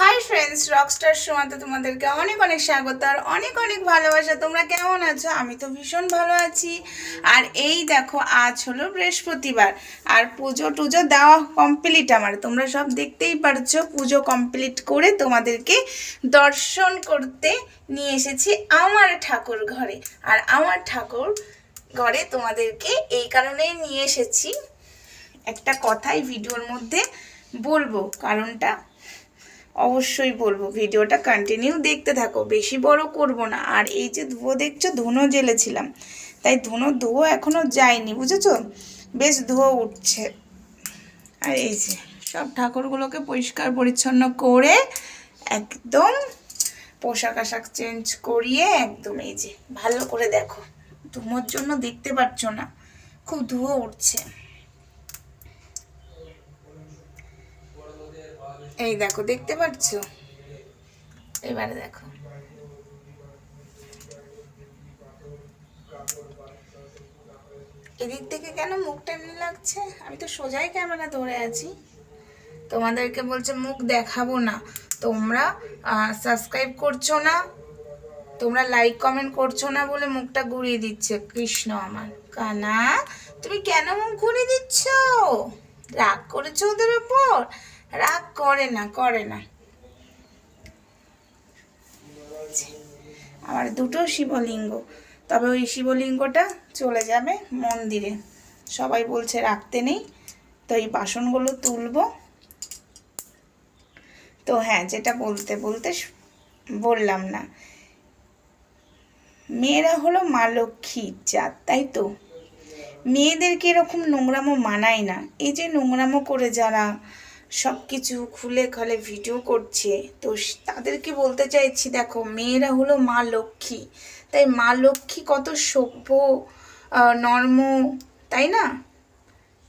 Hi friends Rockstar শোয়াতে তোমাদেরকে অনেক অনেক স্বাগত আর অনেক অনেক ভালোবাসা। তোমরা কেমন আছো? আমি তো ভীষণ ভালো আছি। আর এই দেখো, আজ হলো বৃহস্পতিবার আর পুজো টুজো দেওয়া কমপ্লিট আমার। তোমরা সব দেখতেই পারছ, পুজো কমপ্লিট করে তোমাদেরকে দর্শন করতে নিয়ে এসেছি আমার ঠাকুর ঘরে। আর আমার ঠাকুর ঘরে তোমাদেরকে এই কারণেই নিয়ে এসেছি। একটা কথাই ভিডিওর মধ্যে বলব, কারণটা অবশ্যই বলব, ভিডিওটা কন্টিনিউ দেখতে থাকো। বেশি বড় করব না। আর এই যে ধুয়ো দেখছ, ধুনো জেলেছিলাম তাই ধুনো, ধুয়ো এখনও যায়নি, বুঝেছ? বেশ ধুয়ো উঠছে। আর এই যে, সব ঠাকুরগুলোকে পরিষ্কার পরিচ্ছন্ন করে একদম পোশাক আশাক চেঞ্জ করিয়ে একদম এই যে, ভালো করে দেখো। ধুমোর জন্য দেখতে পাচ্ছ না। খুব ধুয়ো উঠছে। এই দেখো, দেখতে পাচ্ছ এবারে দেখো। এদিক থেকে কেন মুখটা এমনি লাগছে? আমি তো সোজাই ক্যামেরা ধরে আছি। তোমাদেরকে বলছে, মুখ দেখাবো না। তোমরা সাবস্ক্রাইব করছ না? তোমরা লাইক কমেন্ট করছ না বলে মুখটা ঘুরিয়ে দিচ্ছে? কৃষ্ণ আমার কানা, তুমি কেন মুখ ঘুরিয়ে দিচ্ছ? রাগ করেছ ওদের উপর রাগ করে না করে না। আমার দুটো শিবলিঙ্গ। তবে ওই শিবলিঙ্গটা চলে যাবে মন্দিরে। সবাই বলছে রাখতে নেই, তো এই বাসনগুলো তুলবো। তো হ্যাঁ যেটা বলতে বলতে বললাম না। মেয়েরা হলো মা লক্ষ্মীর জাত, তাই তো? মেয়েদেরকে এরকম নোংরামো মানায় না? এই যে নোংরামো করে যারা সব কিছু খুলে খালে ভিডিও করছে। তো তাদেরকে বলতে চাইছি, দেখো, মেয়েরা হলো মা লক্ষ্মী। তাই মা লক্ষ্মী কত সভ্য নর্ম, তাই না?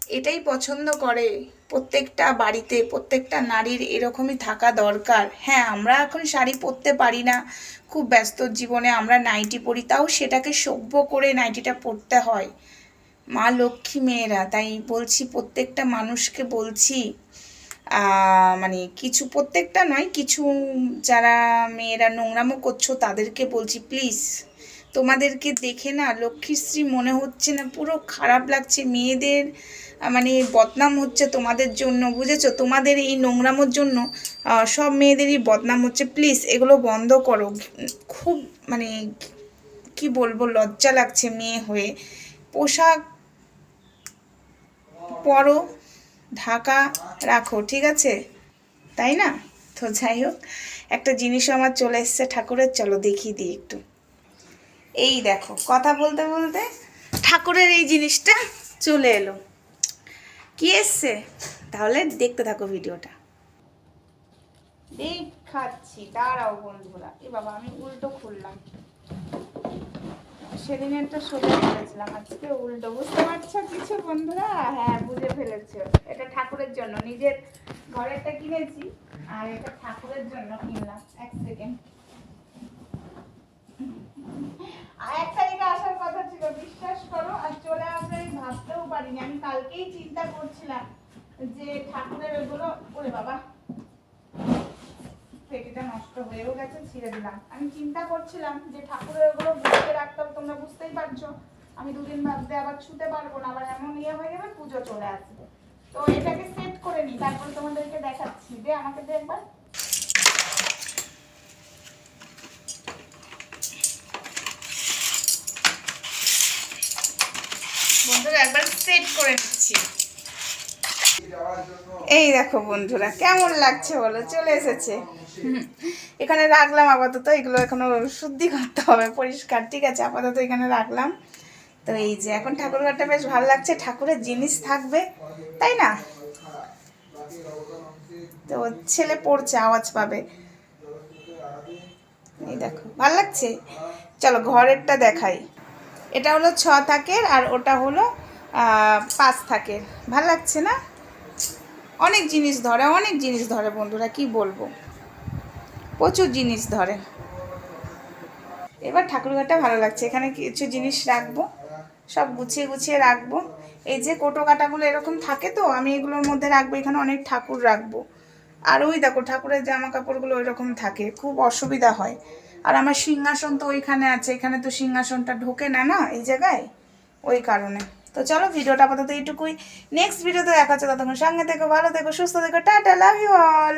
এটাই পছন্দ করে। প্রত্যেকটা বাড়িতে, প্রত্যেকটা নারীর এরকমই থাকা দরকার। হ্যাঁ আমরা এখন শাড়ি পরতে পারি না। খুব ব্যস্ত জীবনে আমরা নাইটি পরি, তাও সেটাকে সভ্য করে নাইটিটা পরতে হয়। মা লক্ষ্মী মেয়েরা, তাই বলছি, প্রত্যেকটা মানুষকে বলছি মানে কিছু প্রত্যেকটা নয়, কিছু যারা মেয়েরা নোংরামো করছ তাদেরকে বলছি, প্লিজ, তোমাদেরকে দেখে না লক্ষ্মীশ্রী মনে হচ্ছে না, পুরো খারাপ লাগছে। মেয়েদের মানে বদনাম হচ্ছে তোমাদের জন্য, বুঝেছ? তোমাদের এই নোংরামোর জন্য সব মেয়েদেরই বদনাম হচ্ছে। প্লিজ, এগুলো বন্ধ করো। খুব মানে কি বলব, লজ্জা লাগছে মেয়ে হয়ে। পোশাক পরো ঢাকা রাখো, ঠিক আছে? তাই না? তো যাই হোক, একটা জিনিসও আমার চলে এসছে ঠাকুরের, চলো দেখিয়ে দিই একটু। এই দেখো, কথা বলতে বলতে ঠাকুরের এই জিনিসটা চলে এলো। কি এসছে? তাহলে দেখতে থাকো ভিডিওটা। দেখাচ্ছি, দাঁড়াও বন্ধুরা। এ বাবা, আমি উল্টো খুললাম। সেদিন একটা সোজা করেছিলাম। আজকে উল্টো। বুঝতে পারছ কিছু, বন্ধুরা? হ্যাঁ বুঝে ফেলেছো। এটা ঠাকুরের জন্য। নিজের ঘরেরটা কিনেছি, আর এটা ঠাকুরের জন্য কিনলাম। এক সেকেন্ড। আর আসার কথা ছিল, বিশ্বাস করো, আর চলে আসবে আমি ভাবতেও পারিনি। আমি কালকেই চিন্তা করছিলাম যে ঠাকুরের ওগুলো ওরে বাবা। নষ্ট হয়েও গেছে, ছিঁড়ে দিলাম। আমি চিন্তা করছিলাম যে ঠাকুরের ওগুলো বুঝতে রাখতে তোমরা বুঝতেই পারছ। আমি দুদিন ভাবতে আবার ছুতে পারব না, আবার এমন ইয়ে হয়ে যাবে পুজো চলে আসবে। তো এটাকে সেট করে নিই, তারপর তোমাদেরকে দেখাচ্ছি। দে আমাকে দে একবার। বন্ধুরা, একবার করে নিচ্ছি। এই দেখো বন্ধুরা, কেমন লাগছে বলো? চলে এসেছে। এখানে রাখলাম আপাতত, এগুলো এখনও শুদ্ধি করতে হবে, পরিষ্কার, ঠিক আছে? আপাতত এখানে রাখলাম। তো এই যে এখন ঠাকুরঘরটা বেশ ভালো লাগছে, ঠাকুরের জিনিস থাকবে, তাই না? তো ছেলে পড়ছে, আওয়াজ পাবে। এই দেখো, ভালো লাগছে? চলো ঘরেরটা দেখাই। এটা হলো ছ থাকের আর ওটা হলো পাঁচ থাকের। ভালো লাগছে না? অনেক জিনিস ধরে, অনেক জিনিস ধরে বন্ধুরা, কি বলব? প্রচুর জিনিস ধরে এবার ঠাকুরঘরটা ভালো লাগছে। এখানে কিছু জিনিস রাখব। সব গুছিয়ে গুছিয়ে রাখব। এই যে কোটো কাটাগুলো এরকম থাকে তো, আমি এগুলোর মধ্যে রাখব। এখানে অনেক ঠাকুর রাখব। আর ওই দেখো, ঠাকুরের জামা কাপড়গুলো ওই রকম থাকে। খুব অসুবিধা হয়। আর আমার সিংহাসন তো ওইখানে আছে। এখানে তো সিংহাসনটা ঢোকে না না? এই জায়গায়? ওই কারণে। তো চলো, ভিডিওটা আপাতত এইটুকুই। নেক্সট ভিডিওতে দেখা হচ্ছে ততক্ষণ সঙ্গে থেকো, ভালো থেকো, সুস্থ থেকো। Tata love you all